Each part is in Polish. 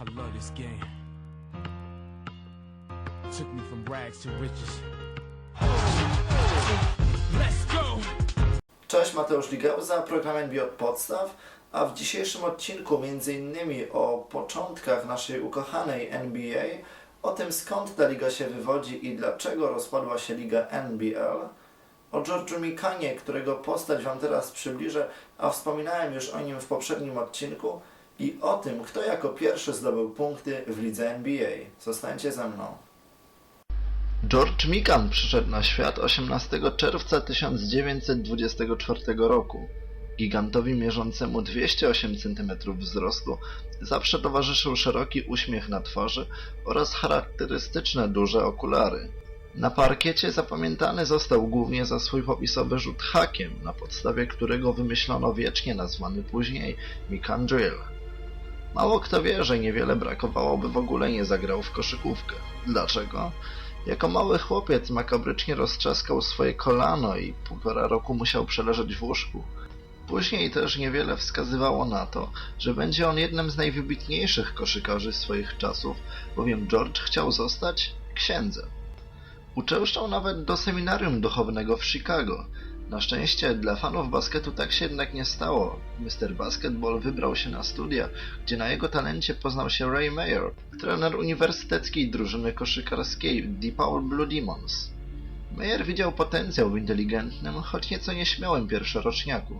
I love this game. Took me from rags to riches. Let's go! Cześć, Mateusz Ligeuza, program NBA od podstaw, a w dzisiejszym odcinku m.in. o początkach naszej ukochanej NBA, o tym skąd ta liga się wywodzi i dlaczego rozpadła się liga NBL, o George'u Mikanie, którego postać Wam teraz przybliżę, a wspominałem już o nim w poprzednim odcinku, i o tym, kto jako pierwszy zdobył punkty w lidze NBA. Zostańcie ze mną. George Mikan przyszedł na świat 18 czerwca 1924 roku. Gigantowi mierzącemu 208 cm wzrostu zawsze towarzyszył szeroki uśmiech na twarzy oraz charakterystyczne duże okulary. Na parkiecie zapamiętany został głównie za swój popisowy rzut hakiem, na podstawie którego wymyślono wiecznie nazwany później Mikan Drill. Mało kto wie, że niewiele brakowało, by w ogóle nie zagrał w koszykówkę. Dlaczego? Jako mały chłopiec makabrycznie roztrzaskał swoje kolano i półtora roku musiał przeleżeć w łóżku. Później też niewiele wskazywało na to, że będzie on jednym z najwybitniejszych koszykarzy swoich czasów, bowiem George chciał zostać księdzem. Uczęszczał nawet do seminarium duchownego w Chicago. Na szczęście dla fanów basketu tak się jednak nie stało. Mr. Basketball wybrał się na studia, gdzie na jego talencie poznał się Ray Mayer, trener uniwersyteckiej drużyny koszykarskiej DePaul Blue Demons. Mayer widział potencjał w inteligentnym, choć nieco nieśmiałym pierwszoroczniaku.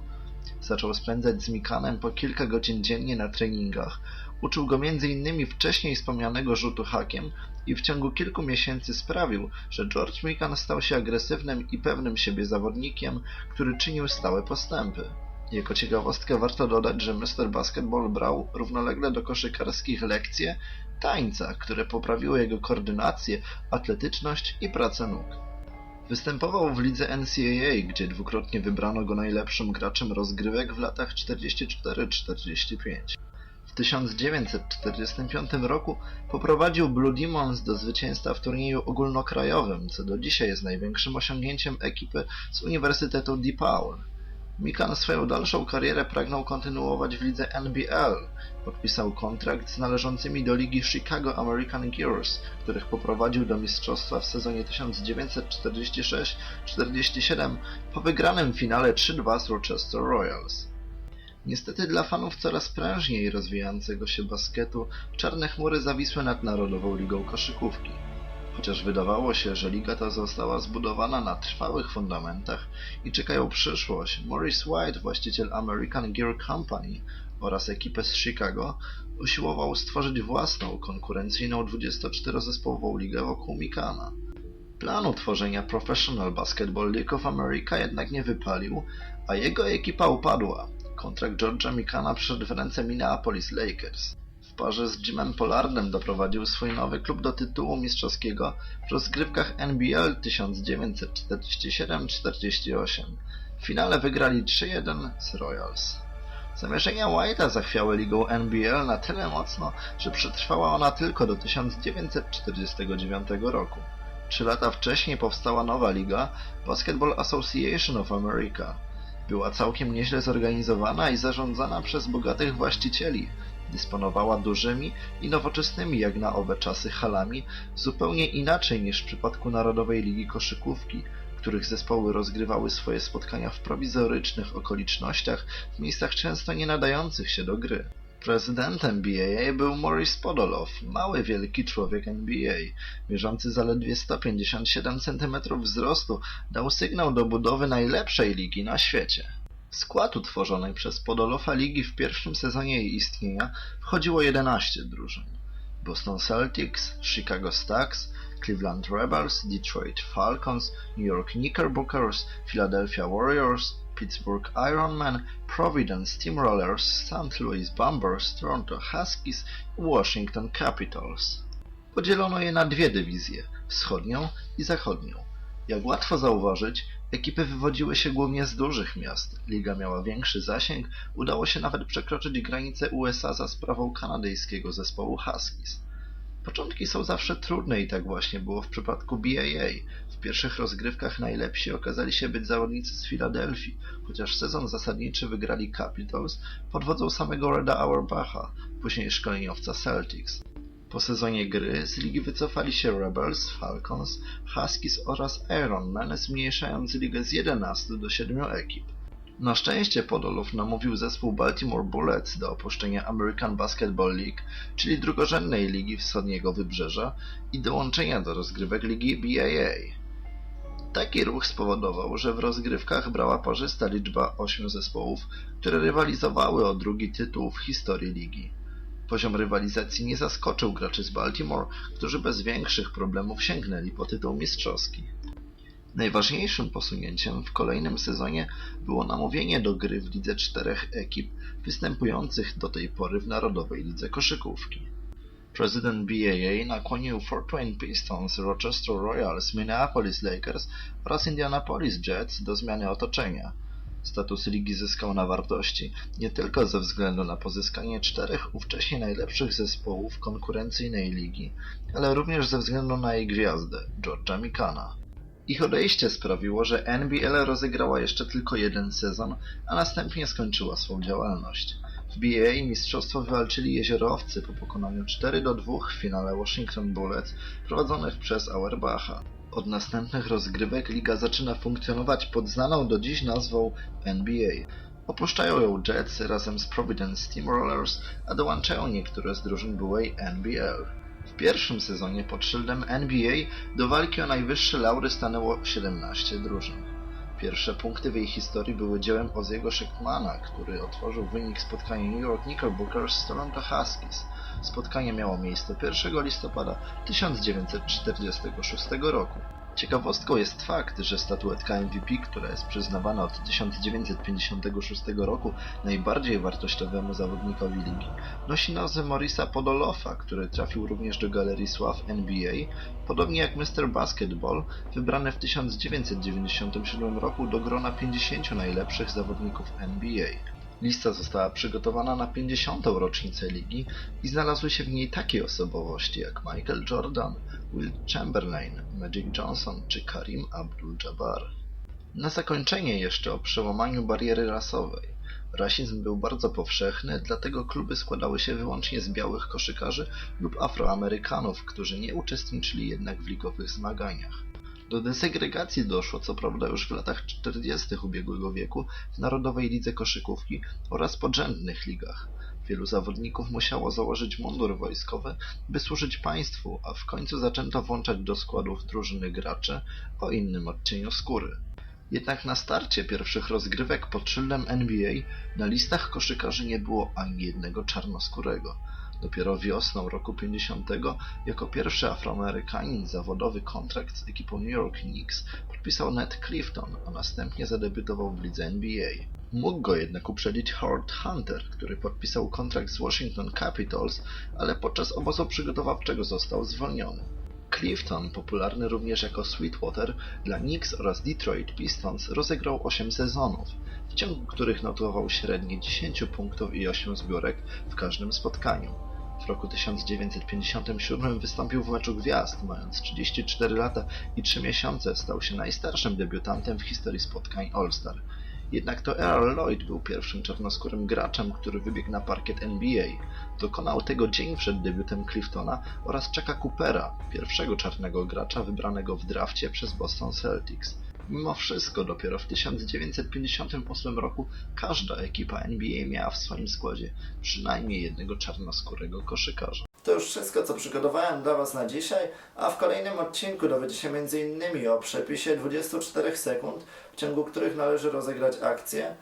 Zaczął spędzać z Mikanem po kilka godzin dziennie na treningach. Uczył go m.in. wcześniej wspomnianego rzutu hakiem i w ciągu kilku miesięcy sprawił, że George Mikan stał się agresywnym i pewnym siebie zawodnikiem, który czynił stałe postępy. Jako ciekawostkę warto dodać, że Mr. Basketball brał równolegle do koszykarskich lekcje tańca, które poprawiły jego koordynację, atletyczność i pracę nóg. Występował w lidze NCAA, gdzie dwukrotnie wybrano go najlepszym graczem rozgrywek w latach 44-45. W 1945 roku poprowadził Blue Demons do zwycięstwa w turnieju ogólnokrajowym, co do dzisiaj jest największym osiągnięciem ekipy z Uniwersytetu DePaul. Mikan swoją dalszą karierę pragnął kontynuować w lidze NBL. Podpisał kontrakt z należącymi do ligi Chicago American Gears, których poprowadził do mistrzostwa w sezonie 1946-47 po wygranym finale 3-2 z Rochester Royals. Niestety dla fanów coraz prężniej rozwijającego się basketu czarne chmury zawisły nad Narodową Ligą Koszykówki. Chociaż wydawało się, że liga ta została zbudowana na trwałych fundamentach i czekają przyszłość, Maurice White, właściciel American Gear Company oraz ekipę z Chicago, usiłował stworzyć własną, konkurencyjną 24-zespołową ligę wokół Mikana. Plan utworzenia Professional Basketball League of America jednak nie wypalił, a jego ekipa upadła. Kontrakt George'a Mikana przyszedł w ręce Minneapolis Lakers. W parze z Jimem Pollardem doprowadził swój nowy klub do tytułu mistrzowskiego w rozgrywkach NBL 1947-48. W finale wygrali 3-1 z Royals. Zamierzenia White'a zachwiały ligą NBL na tyle mocno, że przetrwała ona tylko do 1949 roku. Trzy lata wcześniej powstała nowa liga Basketball Association of America. Była całkiem nieźle zorganizowana i zarządzana przez bogatych właścicieli. Dysponowała dużymi i nowoczesnymi jak na owe czasy halami, zupełnie inaczej niż w przypadku Narodowej Ligi Koszykówki, których zespoły rozgrywały swoje spotkania w prowizorycznych okolicznościach, w miejscach często nie nadających się do gry. Prezydentem BAA był Maurice Podolow, mały wielki człowiek NBA, mierzący zaledwie 157 cm wzrostu, dał sygnał do budowy najlepszej ligi na świecie. W skład utworzonej przez Podolofa ligi w pierwszym sezonie jej istnienia wchodziło 11 drużyn. Boston Celtics, Chicago Stacks, Cleveland Rebels, Detroit Falcons, New York Knickerbockers, Philadelphia Warriors, Pittsburgh Ironmen, Providence Steamrollers, St. Louis Bombers, Toronto Huskies i Washington Capitals. Podzielono je na dwie dywizje, wschodnią i zachodnią. Jak łatwo zauważyć, ekipy wywodziły się głównie z dużych miast. Liga miała większy zasięg, udało się nawet przekroczyć granice USA za sprawą kanadyjskiego zespołu Huskies. Początki są zawsze trudne i tak właśnie było w przypadku BAA. W pierwszych rozgrywkach najlepsi okazali się być zawodnicy z Filadelfii, chociaż sezon zasadniczy wygrali Capitals pod wodzą samego Reda Auerbacha, później szkoleniowca Celtics. Po sezonie gry z ligi wycofali się Rebels, Falcons, Huskies oraz Iron Man, zmniejszając ligę z 11 do 7 ekip. Na szczęście Podolów namówił zespół Baltimore Bullets do opuszczenia American Basketball League, czyli drugorzędnej ligi wschodniego wybrzeża i dołączenia do rozgrywek ligi BAA. Taki ruch spowodował, że w rozgrywkach brała parzysta liczba ośmiu zespołów, które rywalizowały o drugi tytuł w historii ligi. Poziom rywalizacji nie zaskoczył graczy z Baltimore, którzy bez większych problemów sięgnęli po tytuł mistrzowski. Najważniejszym posunięciem w kolejnym sezonie było namówienie do gry w lidze czterech ekip występujących do tej pory w Narodowej Lidze Koszykówki. Prezydent BAA nakłonił Fort Wayne Pistons, Rochester Royals, Minneapolis Lakers oraz Indianapolis Jets do zmiany otoczenia. Status ligi zyskał na wartości nie tylko ze względu na pozyskanie czterech ówcześnie najlepszych zespołów konkurencyjnej ligi, ale również ze względu na jej gwiazdę, George'a Mikana. Ich odejście sprawiło, że NBL rozegrała jeszcze tylko jeden sezon, a następnie skończyła swą działalność. W BA mistrzostwo wywalczyli jeziorowcy po pokonaniu 4 do 2 w finale Washington Bullets prowadzonych przez Auerbacha. Od następnych rozgrywek liga zaczyna funkcjonować pod znaną do dziś nazwą NBA. Opuszczają ją Jets razem z Providence Steamrollers, a dołączają niektóre z drużyn byłej NBL. W pierwszym sezonie pod szyldem NBA do walki o najwyższe laury stanęło 17 drużyn. Pierwsze punkty w jej historii były dziełem Oziego Schickmana, który otworzył wynik spotkania New York Knickerbockers z Toronto Huskies. Spotkanie miało miejsce 1 listopada 1946 roku. Ciekawostką jest fakt, że statuetka MVP, która jest przyznawana od 1956 roku najbardziej wartościowemu zawodnikowi ligi, nosi nazwę Morisa Podolofa, który trafił również do Galerii Sław NBA, podobnie jak Mr. Basketball, wybrany w 1997 roku do grona 50 najlepszych zawodników NBA. Lista została przygotowana na 50. rocznicę ligi i znalazły się w niej takie osobowości jak Michael Jordan, Will Chamberlain, Magic Johnson czy Karim Abdul-Jabbar. Na zakończenie jeszcze o przełamaniu bariery rasowej. Rasizm był bardzo powszechny, dlatego kluby składały się wyłącznie z białych koszykarzy lub Afroamerykanów, którzy nie uczestniczyli jednak w ligowych zmaganiach. Do desegregacji doszło co prawda już w latach 40. ubiegłego wieku w Narodowej Lidze Koszykówki oraz podrzędnych ligach. Wielu zawodników musiało założyć mundur wojskowy, by służyć państwu, a w końcu zaczęto włączać do składów drużyny graczy o innym odcieniu skóry. Jednak na starcie pierwszych rozgrywek pod szyldem NBA na listach koszykarzy nie było ani jednego czarnoskórego. Dopiero wiosną roku 50 jako pierwszy Afroamerykanin zawodowy kontrakt z ekipą New York Knicks podpisał Ned Clifton, a następnie zadebiutował w lidze NBA. Mógł go jednak uprzedzić Howard Hunter, który podpisał kontrakt z Washington Capitals, ale podczas obozu przygotowawczego został zwolniony. Clifton, popularny również jako Sweetwater, dla Knicks oraz Detroit Pistons rozegrał 8 sezonów, w ciągu których notował średnie 10 punktów i 8 zbiórek w każdym spotkaniu. W roku 1957 wystąpił w meczu gwiazd, mając 34 lata i 3 miesiące stał się najstarszym debiutantem w historii spotkań All-Star. Jednak to Earl Lloyd był pierwszym czarnoskórym graczem, który wybiegł na parkiet NBA. Dokonał tego dzień przed debiutem Cliftona oraz Chucka Coopera, pierwszego czarnego gracza wybranego w drafcie przez Boston Celtics. Mimo wszystko dopiero w 1958 roku każda ekipa NBA miała w swoim składzie przynajmniej jednego czarnoskórego koszykarza. To już wszystko, co przygotowałem dla Was na dzisiaj, a w kolejnym odcinku dowiecie się m.in. o przepisie 24 sekund, w ciągu których należy rozegrać akcję,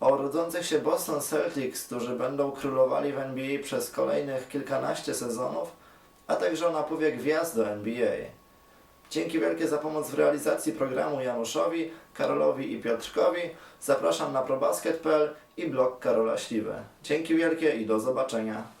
o rodzących się Boston Celtics, którzy będą królowali w NBA przez kolejnych kilkanaście sezonów, a także o napływie gwiazd do NBA. Dzięki wielkie za pomoc w realizacji programu Januszowi, Karolowi i Piotrkowi. Zapraszam na probasket.pl i blog Karola Śliwy. Dzięki wielkie i do zobaczenia.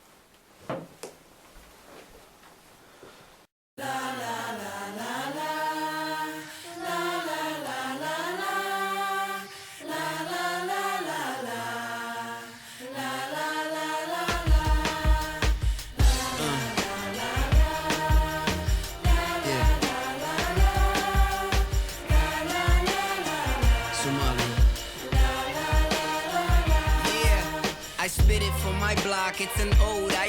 Pockets and old. I